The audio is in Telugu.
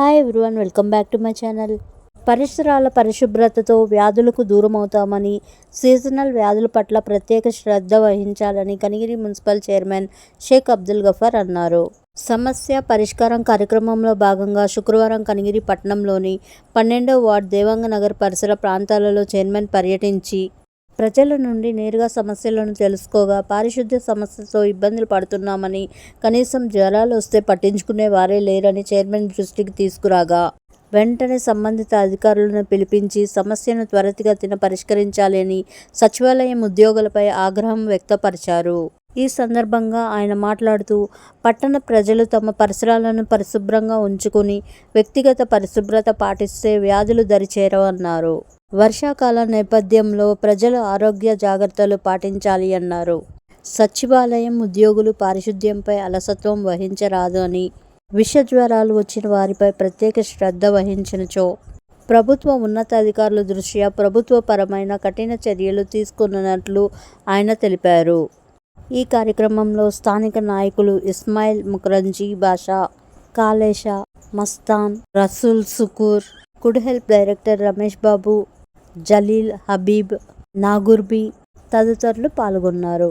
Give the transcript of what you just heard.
Hi everyone welcome back to my channel పరిసరాల పరిశుభ్రతతో వ్యాధులకు దూరం అవుతామని సీజనల్ వ్యాధుల పట్ల ప్రత్యేక శ్రద్ధ వహించాలని కనిగిరి మున్సిపల్ చైర్మన్ షేక్ అబ్దుల్ గఫర్ అన్నారు. సమస్య పరిష్కారం కార్యక్రమంలో భాగంగా శుక్రవారం కనిగిరి పట్టణంలోని పన్నెండో వార్డ్ దేవాంగ నగర్ పరిసర ప్రాంతాలలో చైర్మన్ పర్యటించి ప్రజల నుండి నేరుగా సమస్యలను తెలుసుకోగా పారిశుద్ధ్య సమస్యతో ఇబ్బందులు పడుతున్నామని కనీసం జ్వరాలు వస్తే పట్టించుకునే వారే లేరని చైర్మన్ దృష్టికి తీసుకురాగా. వెంటనే సంబంధిత అధికారులను పిలిపించి సమస్యను త్వరితగతిన పరిష్కరించాలని సచివాలయం ఉద్యోగులపై ఆగ్రహం వ్యక్తపరిచారు. ఈ సందర్భంగా ఆయన మాట్లాడుతూ పట్టణ ప్రజలు తమ పరిసరాలను పరిశుభ్రంగా ఉంచుకుని వ్యక్తిగత పరిశుభ్రత పాటిస్తే వ్యాధులు దరిచేరవన్నారు. వర్షాకాల నేపథ్యంలో ప్రజలు ఆరోగ్య జాగ్రత్తలు పాటించాలి అన్నారు. సచివాలయం ఉద్యోగులు పారిశుద్ధ్యంపై అలసత్వం వహించరాదు అని విష జ్వరాలు వచ్చిన వారిపై ప్రత్యేక శ్రద్ధ వహించినచో ప్రభుత్వ ఉన్నతాధికారుల దృష్ట్యా ప్రభుత్వపరమైన కఠిన చర్యలు తీసుకున్నట్లు ఆయన తెలిపారు. ఈ కార్యక్రమంలో స్థానిక నాయకులు Ismail Mukherjee Basha Kalesha Mastan Rasool Sukur good help director Ramesh Babu Jaleel Habib Nagurbi తదితరులు పాల్గొన్నారు.